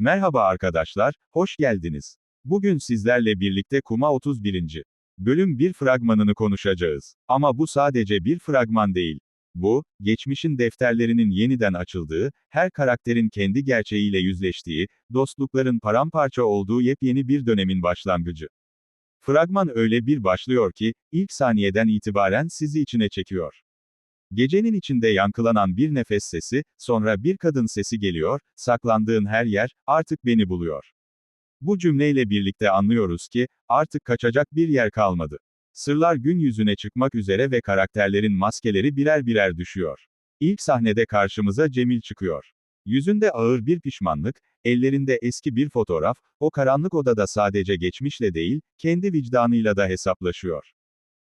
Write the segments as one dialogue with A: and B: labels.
A: Merhaba arkadaşlar, hoş geldiniz. Bugün sizlerle birlikte Kuma 31. bölüm bir fragmanını konuşacağız. Ama bu sadece bir fragman değil. Bu, geçmişin defterlerinin yeniden açıldığı, her karakterin kendi gerçeğiyle yüzleştiği, dostlukların paramparça olduğu yepyeni bir dönemin başlangıcı. Fragman öyle bir başlıyor ki, ilk saniyeden itibaren sizi içine çekiyor. Gecenin içinde yankılanan bir nefes sesi, sonra bir kadın sesi geliyor, saklandığın her yer, artık beni buluyor. Bu cümleyle birlikte anlıyoruz ki, artık kaçacak bir yer kalmadı. Sırlar gün yüzüne çıkmak üzere ve karakterlerin maskeleri birer birer düşüyor. İlk sahnede karşımıza Cemil çıkıyor. Yüzünde ağır bir pişmanlık, ellerinde eski bir fotoğraf, o karanlık odada sadece geçmişle değil, kendi vicdanıyla da hesaplaşıyor.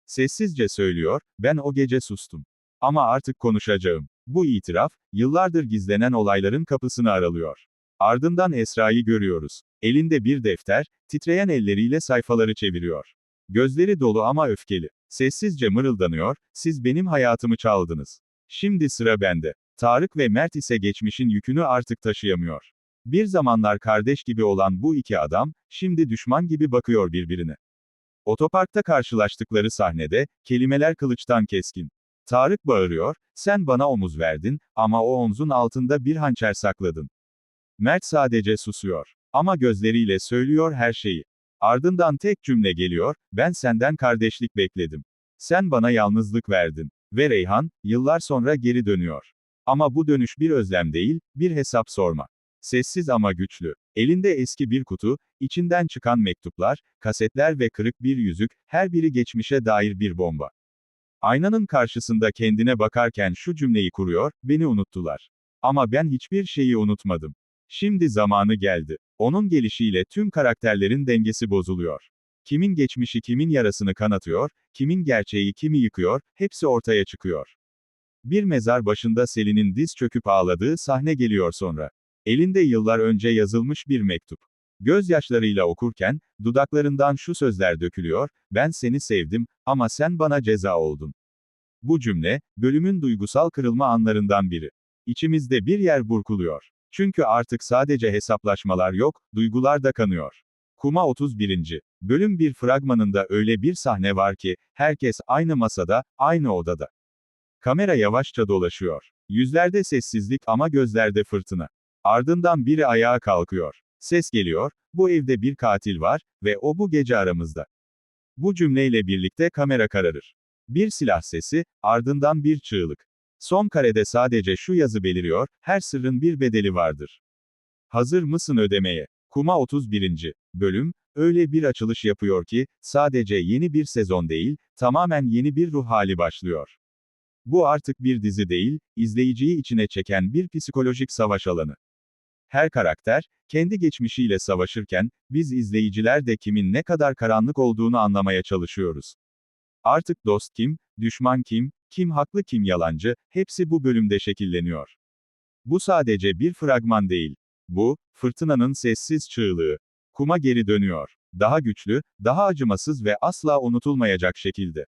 A: Sessizce söylüyor, ben o gece sustum. Ama artık konuşacağım. Bu itiraf, yıllardır gizlenen olayların kapısını aralıyor. Ardından Esra'yı görüyoruz. Elinde bir defter, titreyen elleriyle sayfaları çeviriyor. Gözleri dolu ama öfkeli. Sessizce mırıldanıyor, siz benim hayatımı çaldınız. Şimdi sıra bende. Tarık ve Mert ise geçmişin yükünü artık taşıyamıyor. Bir zamanlar kardeş gibi olan bu iki adam, şimdi düşman gibi bakıyor birbirine. Otoparkta karşılaştıkları sahnede, kelimeler kılıçtan keskin. Tarık bağırıyor, sen bana omuz verdin, ama o omzun altında bir hançer sakladın. Mert sadece susuyor. Ama gözleriyle söylüyor her şeyi. Ardından tek cümle geliyor, ben senden kardeşlik bekledim. Sen bana yalnızlık verdin. Ve Reyhan, yıllar sonra geri dönüyor. Ama bu dönüş bir özlem değil, bir hesap sorma. Sessiz ama güçlü. Elinde eski bir kutu, içinden çıkan mektuplar, kasetler ve kırık bir yüzük, her biri geçmişe dair bir bomba. Aynanın karşısında kendine bakarken şu cümleyi kuruyor, beni unuttular. Ama ben hiçbir şeyi unutmadım. Şimdi zamanı geldi. Onun gelişiyle tüm karakterlerin dengesi bozuluyor. Kimin geçmişi kimin yarasını kanatıyor, kimin gerçeği kimi yıkıyor, hepsi ortaya çıkıyor. Bir mezar başında Selin'in diz çöküp ağladığı sahne geliyor sonra. Elinde yıllar önce yazılmış bir mektup. Gözyaşlarıyla okurken, dudaklarından şu sözler dökülüyor, ben seni sevdim, ama sen bana ceza oldun. Bu cümle, bölümün duygusal kırılma anlarından biri. İçimizde bir yer burkuluyor. Çünkü artık sadece hesaplaşmalar yok, duygular da kanıyor. Kuma 31. Bölüm bir fragmanında öyle bir sahne var ki, herkes aynı masada, aynı odada. Kamera yavaşça dolaşıyor. Yüzlerde sessizlik ama gözlerde fırtına. Ardından biri ayağa kalkıyor. Ses geliyor, bu evde bir katil var, ve o bu gece aramızda. Bu cümleyle birlikte kamera kararır. Bir silah sesi, ardından bir çığlık. Son karede sadece şu yazı beliriyor, her sırrın bir bedeli vardır. Hazır mısın ödemeye? Kuma 31. bölüm, öyle bir açılış yapıyor ki, sadece yeni bir sezon değil, tamamen yeni bir ruh hali başlıyor. Bu artık bir dizi değil, izleyiciyi içine çeken bir psikolojik savaş alanı. Her karakter, kendi geçmişiyle savaşırken, biz izleyiciler de kimin ne kadar karanlık olduğunu anlamaya çalışıyoruz. Artık dost kim, düşman kim, kim haklı kim yalancı, hepsi bu bölümde şekilleniyor. Bu sadece bir fragman değil. Bu, fırtınanın sessiz çığlığı. Kuma geri dönüyor. Daha güçlü, daha acımasız ve asla unutulmayacak şekilde.